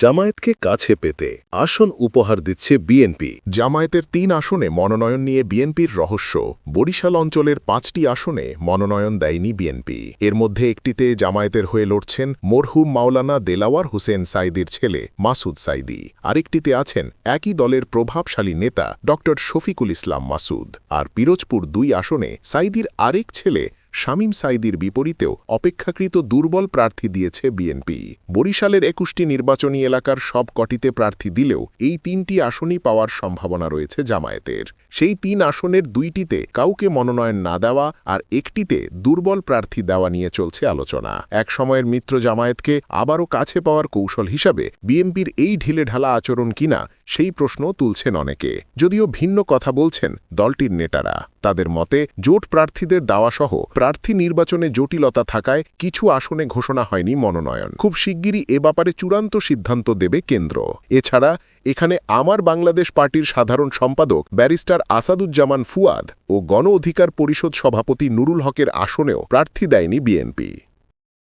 জামায়াতকে কাছে পেতে আসন উপহার দিচ্ছে বিএনপি। জামায়াতের তিন আসনে মনোনয়ন নিয়ে বিএনপির রহস্য। বরিশাল অঞ্চলের পাঁচটি আসনে মনোনয়ন দেয়নি বিএনপি। এর মধ্যে একটিতে জামায়াতের হয়ে লড়ছেন মরহুম মাওলানা দেলাওয়ার হোসেন সাইদির ছেলে মাসুদ সাইদি। আরেকটিতে আছেন একই দলের প্রভাবশালী নেতা ড শফিকুল ইসলাম মাসুদ। আর পিরোজপুর দুই আসনে সাইদির আরেক ছেলে শামীম সাইদির বিপরীতেও অপেক্ষাকৃত দুর্বল প্রার্থী দিয়েছে বিএনপি। বরিশালের একুশটি নির্বাচনী এলাকার সব কটিতে প্রার্থী দিলেও এই তিনটি আসনই পাওয়ার সম্ভাবনা রয়েছে জামায়াতের। সেই তিন আসনের দুইটিতে কাউকে মনোনয়ন না দেওয়া আর একটিতে দুর্বল প্রার্থী দেওয়া নিয়ে চলছে আলোচনা। এক সময়ের মিত্র জামায়াতকে আবারও কাছে পাওয়ার কৌশল হিসাবে বিএনপির এই ঢিলেঢালা আচরণ কিনা সেই প্রশ্ন তুলছেন অনেকে। যদিও ভিন্ন কথা বলছেন দলটির নেতারা। তাদের মতে জোট প্রার্থীদের দাওয়াসহ প্রার্থী নির্বাচনে জটিলতা থাকায় কিছু আসনে ঘোষণা হয়নি মনোনয়ন। খুব শিগগিরই এ ব্যাপারে চূড়ান্ত সিদ্ধান্ত দেবে কেন্দ্র। এছাড়া, এখানে আমার বাংলাদেশ পার্টির সাধারণ সম্পাদক ব্যারিস্টার আসাদুজ্জামান ফুয়াদ ও গণ অধিকার পরিষদ সভাপতি নুরুল হকের আসনেও প্রার্থী দেয়নি বিএনপি।